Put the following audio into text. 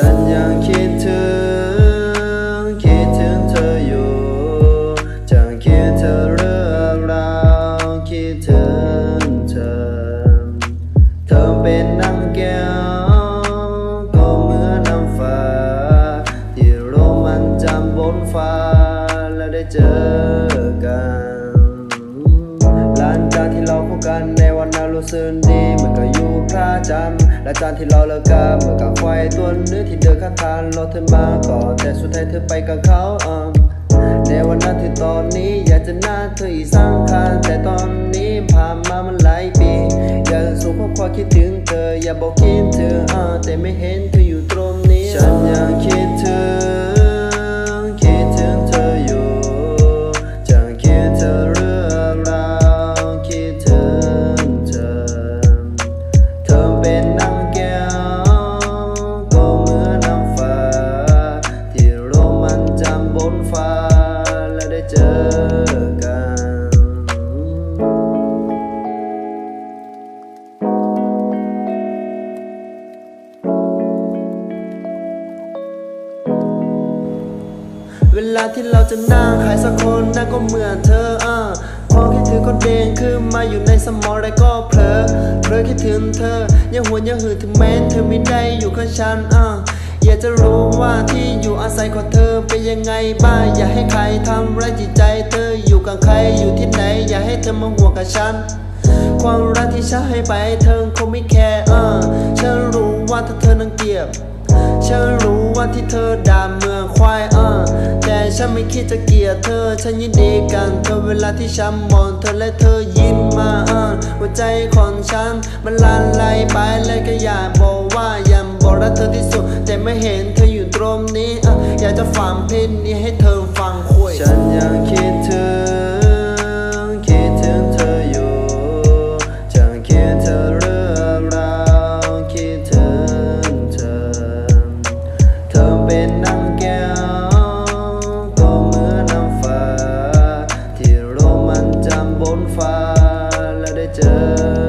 ฉันยังคิดถึง คิดถึงเธออยู่จังคิดเธอเรื่องราวคิดถึงเธอ เธอเป็นน้ำแก้ว ก็เหมือนน้ำฟ้า ที่โรมันจำบนฟ้าแล้วได้เจอ กันในวันนั้นรู้สึกดีเหมือนกับอยู่พระจำและจากที่เราเลิกกันเหมือนกับควายตัวนื้อที่เดินข้างทางรอเธอมาก่อนแต่สุดท้ายเธอไปกับเขาอะในวันนั้นถึงตอนนี้อยากจะหน้าเธออีกสักครั้งแต่ตอนนี้ผ่านมามันหลายปีอยากส่งข้อความคิดถึงเธอ อยากบอกคิดถึงอะแต่ไม่เห็นเธออยู่ตรงนี้ฉันยัง ลาที่เราจะนั่งใครสักคนนั่นก็เหมือนเธออะพอคิดถึงคนเด่นขึ้นมาอยู่ในสมองแล้ก็เผลอเผลอคิดถึงเธอยังหวนยังหือถึงแม้เธอไม่ได้อยู่ข้างฉันอะอยากจะรู้ว่าที่อยู่อาศัยของเธอเป็นยังไงบ้างอย่าให้ใครทำร้ายจิตใจเธออยู่กับใครอยู่ที่ไหน อย่าให้เธอมาห่วงกับฉัน ความรักที่ฉันให้ไปเธอคงไม่แคร์อะฉันรู้ว่าถ้าเธอนังเกียจฉันรู้ว่าที่เธอด่าเมืองควายอ ฉันไม่คิดจะเกลียดเธอ ฉันยินดีกันเธอเวลาที่ฉันมองเธอและเธอยิ้มมาอะหัวใจของฉัน มันลานไหลไปเลยก็อยากบอกว่ายังบอกรักเธอที่สุด แต่ไม่เห็นเธออยู่ตรงนี้อะอยากจะฝังเพลงนี้ให้เธอ ฟ้าแล้ได้เจอ